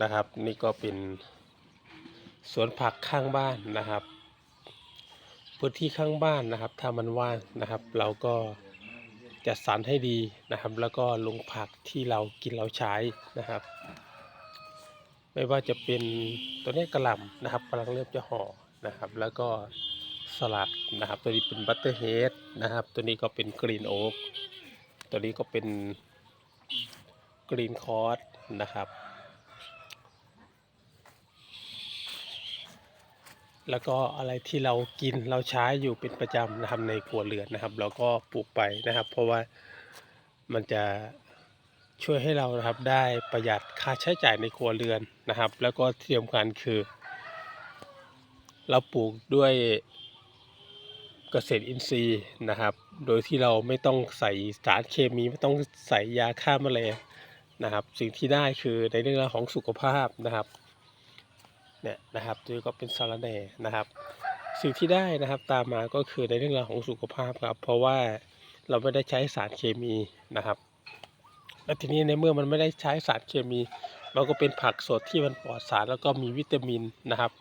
นะครับ นี่ก็เป็นสวนผักข้างบ้านนะครับพื้นที่ข้างบ้านนะครับ ถ้ามันว่างนะครับ เราก็จัดสรรให้ดีนะครับ แล้วก็ลงผักที่เรากินเราใช้นะครับ ไม่ว่าจะเป็นตัวนี้กระหล่ำนะครับกำลังเริ่มจะห่อนะครับ แล้วก็สลัดนะครับ ตัวนี้เป็นบัตเตอร์เฮดนะครับ ตัวนี้ก็เป็นกรีนโอ๊กตัวนี้ก็เป็นกรีนคอร์สนะครับ แล้วก็อะไรที่เรากินเราใช้อยู่เป็นประจำนะครับในครัวเรือนนะครับเราก็ปลูกไปนะครับ เพราะว่ามันจะช่วยให้เรานะครับได้ประหยัดค่าใช้จ่ายในครัวเรือนนะครับ แล้วก็ที่สำคัญคือ เราปลูกด้วยเกษตรอินทรีย์นะครับ โดยที่เราไม่ต้องใส่สารเคมีไม่ต้องใส่ยาฆ่าแมลงนะครับ สิ่งที่ได้คือในเรื่องของสุขภาพนะครับ เนี่ยนะครับตัวก็เป็นสารแหน่นะครับ สิ่งที่ได้นะครับตามมาก็คือในเรื่องราวของสุขภาพครับ เพราะว่าเราไม่ได้ใช้สารเคมีนะครับและทีนี้ในเมื่อมันไม่ได้ใช้สารเคมี มันก็เป็นผักสดที่มันปลอดสารแล้วก็มีวิตามินนะครับ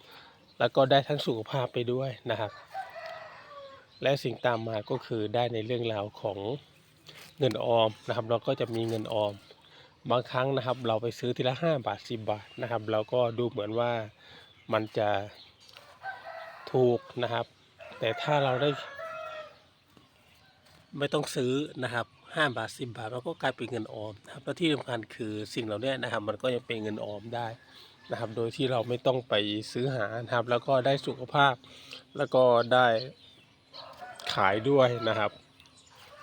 แล้วก็ได้ทั้งสุขภาพไปด้วยนะครับ และสิ่งตามมาก็คือได้ในเรื่องราวของเงินออมนะครับ เราก็จะมีเงินออม บางครั้งนะครับ เราไปซื้อทีละ5บาท10บาทนะครับเราก็ดูเหมือนว่ามันจะถูกนะครับ แต่ถ้าเราได้ ไม่ต้องซื้อนะครับ5บาท10บาทมันก็กลายเป็นเงินออมนะครับแล้วที่สำคัญคือสิ่งเหล่านี้นะครับ มันก็ยังเป็นเงินออมได้นะครับ โดยที่เราไม่ต้องไปซื้อหานะครับ แล้วก็ได้สุขภาพ แล้วก็ได้ขายด้วยนะครับ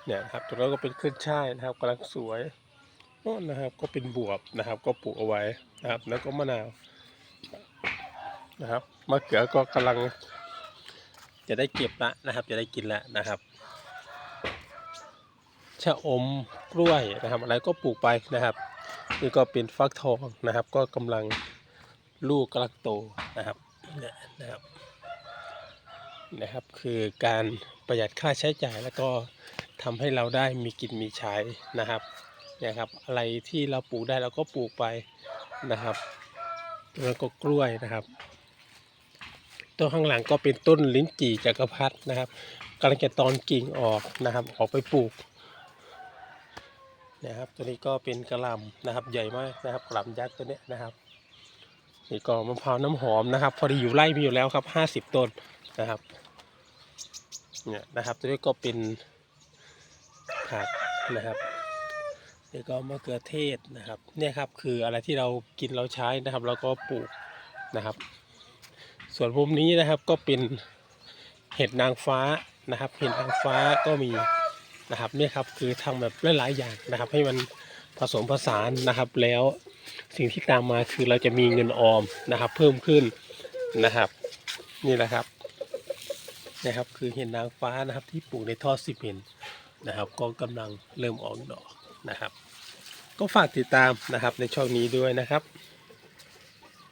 เนี่ยครับตัวนั้นก็เป็นขึ้นช่ายนะครับกำลังสวย โน่นนะครับ ก็เป็นบวบนะครับ ก็ปลูกเอาไว้นะครับ แล้วก็มะนาวนะครับมะเขือก็กำลัง จะได้เก็บละนะครับ จะได้กินละนะครับชะอมกล้วยนะครับ อะไรก็ปลูกไปนะครับนี่ก็เป็นฟักทองนะครับ ก็กำลังลูกกำลังโตนะครับเนี่ยนะครับนะครับ คือการประหยัดค่าใช้จ่ายแล้วก็ทำให้เราได้มีกินมีใช้นะครับ นี่ยครับ อะไรที่เราปลูกได้เราก็ปลูกไปนะครับ แล้วก็กล้วยนะครับต้นข้างหลังก็เป็นต้นลิ้นจี่จักรพรรดินะครับกำลังจะตอนกิ่งออกนะครับออกไปปลูกนะครับตัวนี้ก็เป็นกระลำนะครับ ใหญ่มากนะครับกระลำยักษ์ตัวเนี้ยนะครับนี่ก็มะพร้าวน้ำหอมนะครับ พอดีอยู่ไร่มีอยู่แล้วครับห้าสิบต้นนะครับเนี่ยนะครับตัวนี้ก็เป็นผักนะครับ นี่ก็มะเขือเทศนะครับเนี่ยครับคืออะไรที่เรากินเราใช้นะครับเราก็ปลูกนะครับ ส่วนมุมนี้นะครับก็เป็นเห็ดนางฟ้านะครับ เห็ดนางฟ้าก็มีนะครับเนี่ยครับคือทำแบบหลายๆอย่างนะครับ ให้มันผสมผสานนะครับแล้วสิ่งที่ตามมาคือเราจะมีเงินออมนะครับ เพิ่มขึ้นนะครับ นี่แหละครับนะครับคือเห็นนางฟ้านะครับที่ปลูกในท่อซีเมนต์นะครับ ก็กำลังเริ่มออกดอก นะครับ ก็ฝากติดตามนะครับในช่องนี้ด้วยนะครับ